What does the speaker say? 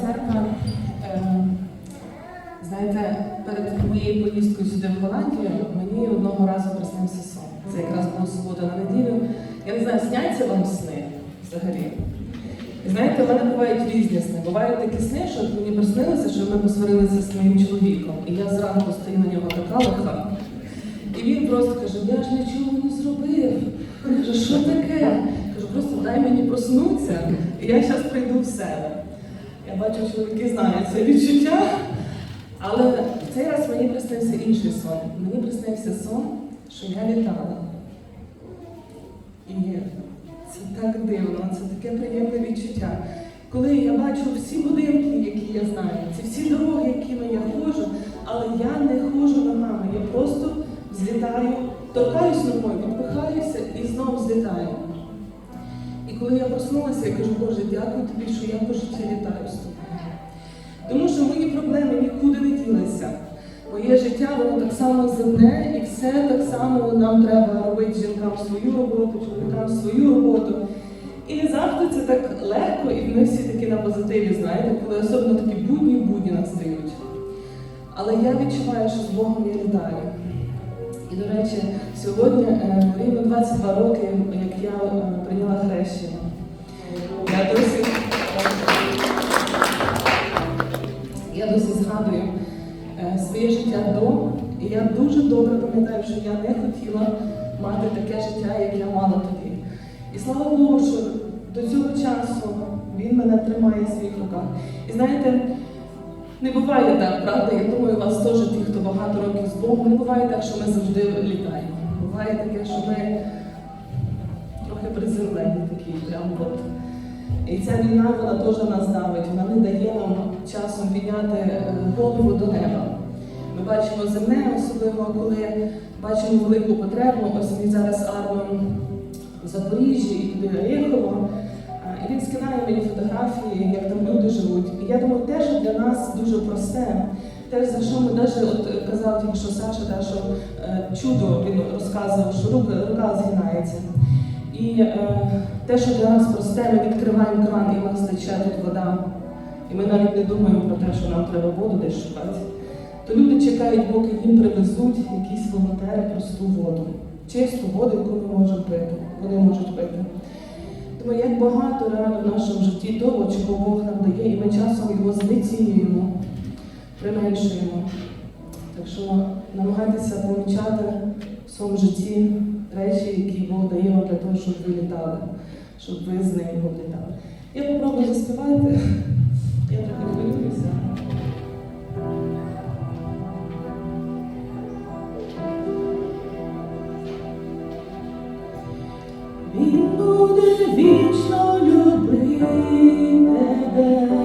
церква, е, знаєте, перед моєю поїздкою сюди в Голландію мені одного разу приснився сон. Це якраз була субота на неділю. Я не знаю, сняться вам сни взагалі. І знаєте, в мене бувають різні сни. Бувають такі сни, що мені приснилося, що ми посварилися з моїм чоловіком. І я зранку стою на нього така лиха. І він просто каже, я ж нічого не зробив. Каже, що таке? Кажу, просто дай мені проснутися, і я зараз прийду в себе. Я бачу, чоловіки знають це відчуття. Але в цей раз мені приснився інший сон. Мені приснився сон, що я літала. І це так дивно, це таке приємне відчуття. Коли я бачу всі будинки, які я знаю, ці всі дороги, якими я ходжу, але я не ходжу ногами, я просто злітаю, торкаюсь ногою, відпихаюся і знову злітаю. І проснулася, я кажу, Боже, дякую тобі, що я по житті літаю з тобою. Тому що мої проблеми нікуди не ділися. Моє життя, воно так само земне, і все так само нам треба робити жінкам свою роботу, чоловікам свою роботу. І не завжди це так легко, і ми всі такі на позитиві, знаєте, коли особливо такі будні будні настають. Але я відчуваю, що з Богом я літаю. І, до речі, сьогодні е, рівно 22 роки, як я е, прийняла хрещення. Я досі, я досі згадую е, своє життя до, і я дуже добре пам'ятаю, що я не хотіла мати таке життя, як я мала тоді. І слава Богу, що до цього часу він мене тримає в своїх руках. І знаєте, не буває так, правда? Я думаю, у вас теж ті, хто багато років з Богом, не буває так, що ми завжди літаємо. Буває таке, що ми трохи приземлені такі, прям от. І ця війна, вона теж нас давить, вона не дає нам часом підняти е, голову до неба. Ми бачимо земне, особливо коли бачимо велику потребу. Ось ми зараз армом в Запоріжжі і туди Оріхово. І він скидає мені фотографії, як там люди живуть. І я думаю, те, що для нас дуже просте, те, за що ми навіть от казав тільки що Саша, те, що е, чудо він розказував, що рука, рука згинається. І е, те, що для нас просте, ми відкриваємо кран і в нас тече тут вода. І ми навіть не думаємо про те, що нам треба воду десь шукати. То люди чекають, поки їм привезуть якісь волонтери просту воду, чисту воду, яку ми можемо пити. Вони можуть пити. Тому як багато реально в нашому житті того, чого Бог нам дає, і ми часом його знецінюємо, применшуємо. Так що намагайтеся помічати в своєму житті речі, які Бог дає вам для того, щоб ви літали, щоб ви з ним літали. Я попробую заспівати. Я трохи хвилююся. Він буде вічно любити тебе,